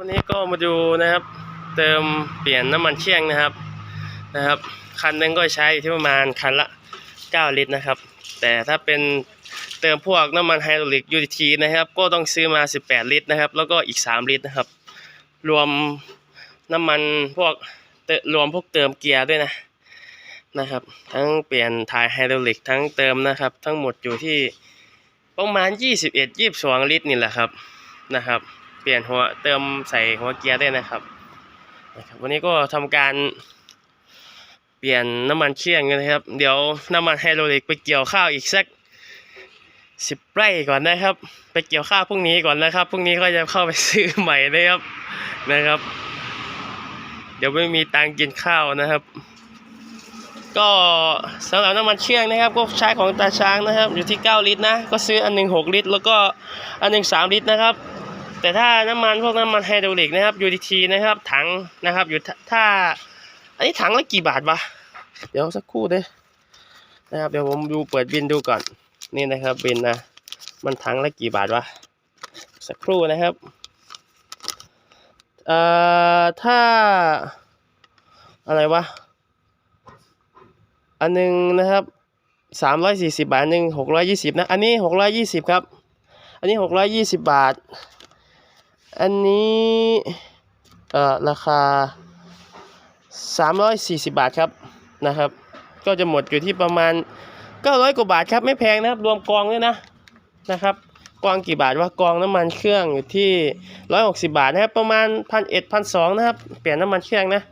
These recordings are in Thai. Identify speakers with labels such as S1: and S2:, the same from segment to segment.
S1: วันนี้ก็มาดูนะครับ เติมเปลี่ยนน้ำมันเชียงนะครับนะครับ คันนึงก็ใช้อยู่ที่ประมาณคันละ 9 ลิตรนะครับ แต่ถ้าเป็นเติมพวกน้ำมันไฮดรอลิกยูทีนะครับ ก็ต้องซื้อมา 18 ลิตรนะครับ แล้วก็อีก 3 ลิตรนะครับ รวมน้ำมันพวกเตรวมพวกเติมเกียร์ด้วยนะนะครับ ทั้งเปลี่ยนถ่ายไฮดรอลิกทั้งเติมนะครับ ทั้งหมดอยู่ที่ประมาณ 21-22 ลิตรนี่แหละครับนะครับ ปลี่ยนหัวเติมใส่หัวเกียร์ได้นะครับนะครับ วันนี้ก็ทำการเปลี่ยนน้ำมันเชียงกันนะครับ เดี๋ยวน้ำมันไฮโดรลิกไปเกี่ยวข้าวอีกสักสิบไร่ก่อนนะครับ ไปเกี่ยวข้าวพรุ่งนี้ก่อนนะครับพรุ่งนี้ก็จะเข้าไปซื้อใหม่นะครับนะครับ เดี๋ยวไม่มีตังกินข้าวนะครับ ก็สำหรับน้ำมันเชียงนะครับ ก็ใช้ของตาช้างนะครับ อยู่ที่ 9 ลิตรนะ ก็ซื้ออันหนึ่ง6ลิตร แล้วก็อันหนึ่ง3ลิตรนะครับ แต่ถ้าน้ำมันพวกน้ำมันไฮดรอลิกนะครับ UTT นะครับ ถังนะครับ อยู่ถ้า อันนี้ถังละกี่บาทวะ เดี๋ยวสักครู่เด้นะครับ เดี๋ยวผมดูเปิดบินดูก่อน นี่นะครับบินนะ มันถังละกี่บาทวะ สักครู่นะครับ เอ่อ ถ้า อะไรวะ อันหนึงนะครับสามร้อยสี่สิบาทหนึ่งหกร้อยยี่สิบนะ อันนี้หกร้อยยี่สิบครับ อันนี้หกร้อยยี่สิบบาท อันนี้เอ่อราคาสามร้อยสี่สิบบาทครับนะครับ ก็จะหมดอยู่ที่ประมาณเก้าร้อยกว่าบาทครับไม่แพงนะครับรวมกองด้วยนะนะครับกองกี่บาทว่ากองน้ำมันเครื่องอยู่ที่ร้อยหกสิบาทนะครับประมาณพันเอ็ดพันสองนะครับเปลี่ยนน้ำมันเครื่องนะ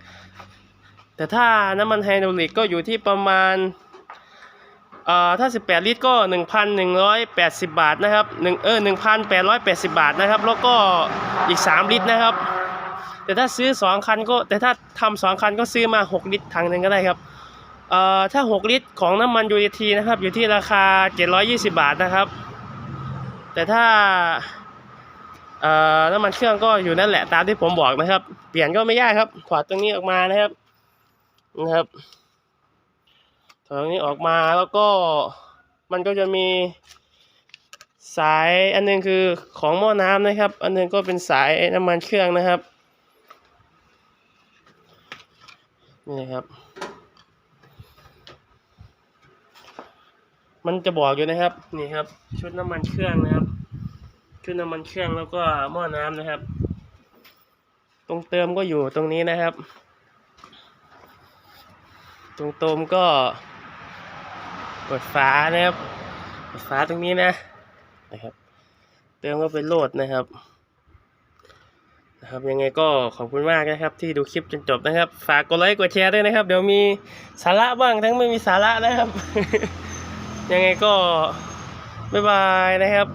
S1: แต่ถ้าน้ำมันไฮดรอลิกก็อยู่ที่ประมาณ อ่อถ้า 18 ลิตรก็ 1,180 บาทนะครับหนึ่งเออ1,880 บาทนะครับ แล้วก็อีก 3 ลิตรนะครับ แต่ถ้าซื้อ 2 คันก็ แต่ถ้าทำสองคันก็ซื้อมา 6 ลิตรถังหนึ่งก็ได้ครับเอ่อถ้า 6 ลิตรของน้ำมัน UT นะครับ อยู่ที่ราคา 720 บาทนะครับ แต่ถ้าเอ่อน้ำมันเครื่องก็อยู่นั่นแหละตามที่ผมบอกนะครับ เปลี่ยนก็ไม่ยากครับถอดตรงนี้ออกมานะครับนะครับ ถอดตรงนี้ออกมาแล้วก็มันก็จะมีสายอันหนึงคือของหม้อน้ำนะครับ อันหนึงก็เป็นสายน้ำมันเครื่องนะครับนี่นะครับ มันจะบอกอยู่นะครับนี่ครับ ชุดน้ำมันเครื่องนะครับ ชุดน้ำมันเครื่องแล้วก็หม้อน้ำนะครับ ตรงเติมก็อยู่ตรงนี้นะครับ ตรงโตมก็ เปิดฝานะครับเปิดฝาตรงนี้นะนะครับเติมก็เป็นโหลดนะครับนะครับยังไงก็ขอบคุณมากนะครับ ที่ดูคลิปจนจบนะครับ ฝากกดไลค์กดแชร์ด้วยนะครับ เดี๋ยวมีสาระบ้างทั้งไม่มีสาระนะครับ ยังไงก็บ๊ายบายนะครับ